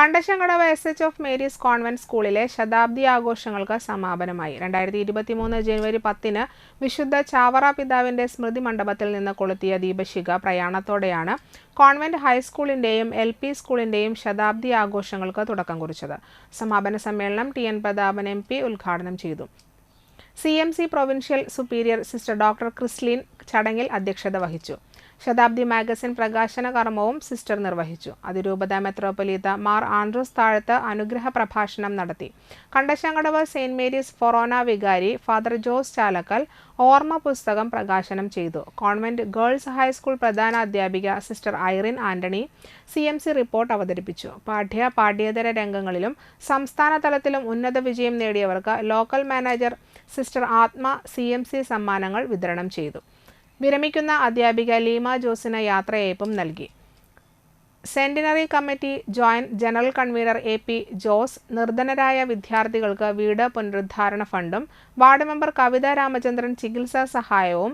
Kandassankadavu S H of Mary's convent സ്കൂളിലെ ശതാബ്ദി ആഘോഷങ്ങൾക്ക് സമാപനമായി. രണ്ടായിരത്തി ഇരുപത്തി മൂന്ന് ജനുവരി പത്തിന് വിശുദ്ധ ചാവറ പിതാവിന്റെ സ്മൃതി മണ്ഡപത്തിൽ നിന്ന് കൊളുത്തിയ ദീപശിഖ പ്രയാണത്തോടെയാണ് കോൺവെന്റ് ഹൈസ്കൂളിന്റെയും എൽ പി സ്കൂളിന്റെയും ശതാബ്ദി ആഘോഷങ്ങൾക്ക് തുടക്കം കുറിച്ചത്. സമാപന സമ്മേളനം T N Prathapan M P ഉദ്ഘാടനം ചെയ്തു. C M C provincial superior sister doctor Chrislin ചടങ്ങിൽ അധ്യക്ഷത വഹിച്ചു. ശതാബ്ദി മാഗസിൻ പ്രകാശന കർമ്മവും സിസ്റ്റർ നിർവഹിച്ചു. അതിരൂപത മെത്രോപൊലീത്ത മാർ ആൻഡ്രൂസ് താഴത്ത് അനുഗ്രഹ പ്രഭാഷണം നടത്തി. കണ്ടശങ്കടവ് സെയിന്റ് മേരീസ് ഫൊറോന വികാരി ഫാദർ ജോസ് ചാലക്കൽ ഓർമ്മ പുസ്തകം പ്രകാശനം ചെയ്തു. കോൺവെന്റ് ഗേൾസ് ഹൈസ്കൂൾ പ്രധാന അധ്യാപിക sister Irene Antony C M C report അവതരിപ്പിച്ചു. പാഠ്യ പാഠ്യേതര രംഗങ്ങളിലും സംസ്ഥാന തലത്തിലും ഉന്നത വിജയം നേടിയവർക്ക് local manager sister Atma C സമ്മാനങ്ങൾ വിതരണം ചെയ്തു. വിരമിക്കുന്ന അധ്യാപിക ലീമ ജോസിന് യാത്രയയപ്പും നൽകി. Centenary committee joint general convenor A P Jose നിർധനരായ വിദ്യാർത്ഥികൾക്ക് വീട് പുനരുദ്ധാരണ ഫണ്ടും വാർഡ് മെമ്പർ കവിത രാമചന്ദ്രൻ ചികിത്സാ സഹായവും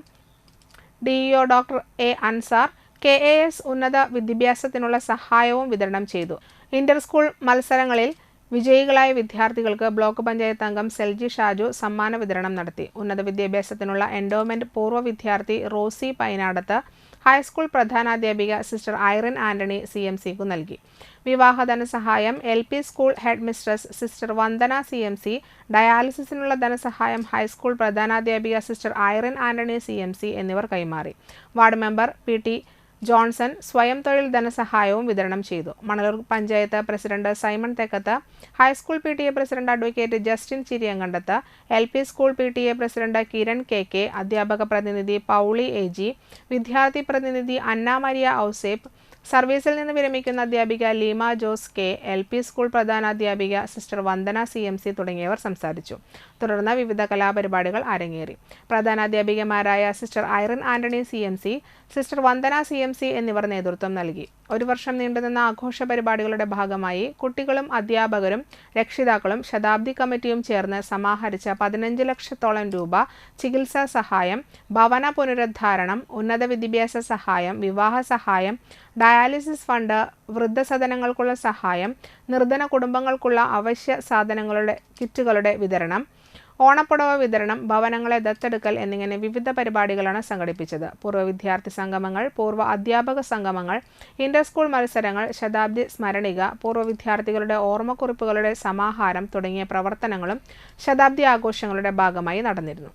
DEO doctor A Ansar K A S ഉന്നത വിദ്യാഭ്യാസത്തിനുള്ള സഹായവും വിതരണം ചെയ്തു. ഇന്റർ സ്കൂൾ മത്സരങ്ങളിൽ വിജയികളായ വിദ്യാർത്ഥികൾക്ക് ബ്ലോക്ക് പഞ്ചായത്ത് അംഗം സെൽജി ഷാജു സമ്മാന വിതരണം നടത്തി. ഉന്നത വിദ്യാഭ്യാസത്തിനുള്ള എൻഡോമെന്റ് പൂർവ വിദ്യാർത്ഥി Rossi Painadath high school പ്രധാനാധ്യാപിക sister Irene Antony C M സിക്കു നൽകി. വിവാഹ ധനസഹായം L P school head mistress sister Vandana C M C ഡയാലിസിസിനുള്ള ധനസഹായം high school പ്രധാനാധ്യാപിക sister Irene Antony C M C എന്നിവർ കൈമാറി. Ward member P T Johnson സ്വയം തൊഴിൽ ധനസഹായവും വിതരണം ചെയ്തു. Manalur panchayat president Simon Thekkath high school P T A president advocate Justin Chiriyankandath L P school P T A president Kiran K K അധ്യാപക പ്രതിനിധി Pauly A G വിദ്യാർത്ഥി പ്രതിനിധി അന്ന Maria Ouseph സർവീസിൽ നിന്ന് വിരമിക്കുന്ന അധ്യാപിക Leema Jose K L P school പ്രധാനാധ്യാപിക sister Vandana C M C തുടങ്ങിയവർ സംസാരിച്ചു. തുടർന്ന് വിവിധ കലാപരിപാടികൾ അരങ്ങേറി. പ്രധാനാധ്യാപികമാരായ sister Irene Antony C M C sister Vandana C M C എന്നിവർ നേതൃത്വം നൽകി. ഒരു വർഷം നീണ്ടുനിന്ന ആഘോഷ പരിപാടികളുടെ ഭാഗമായി കുട്ടികളും അധ്യാപകരും രക്ഷിതാക്കളും ശതാബ്ദി കമ്മിറ്റിയും ചേർന്ന് സമാഹരിച്ച പതിനഞ്ച് ലക്ഷത്തോളം രൂപ ചികിത്സാ സഹായം ഭവന പുനരുദ്ധാരണം ഉന്നത വിദ്യാഭ്യാസ സഹായം വിവാഹ സഹായം ഡയാലിസിസ് ഫണ്ട് വൃദ്ധസദനങ്ങൾക്കുള്ള സഹായം നിർധന കുടുംബങ്ങൾക്കുള്ള അവശ്യ സാധനങ്ങളുടെ കിറ്റുകളുടെ വിതരണം ഓണപ്പുടവ വിതരണം ഭവനങ്ങളെ ദത്തെടുക്കൽ എന്നിങ്ങനെ വിവിധ പരിപാടികളാണ് സംഘടിപ്പിച്ചത്. പൂർവ വിദ്യാർത്ഥി സംഗമങ്ങൾ പൂർവ അധ്യാപക സംഗമങ്ങൾ ഇന്റർ സ്കൂൾ മത്സരങ്ങൾ ശതാബ്ദി സ്മരണിക പൂർവ വിദ്യാർത്ഥികളുടെ ഓർമ്മക്കുറിപ്പുകളുടെ സമാഹാരം തുടങ്ങിയ പ്രവർത്തനങ്ങളും ശതാബ്ദി ആഘോഷങ്ങളുടെ ഭാഗമായി നടന്നിരുന്നു.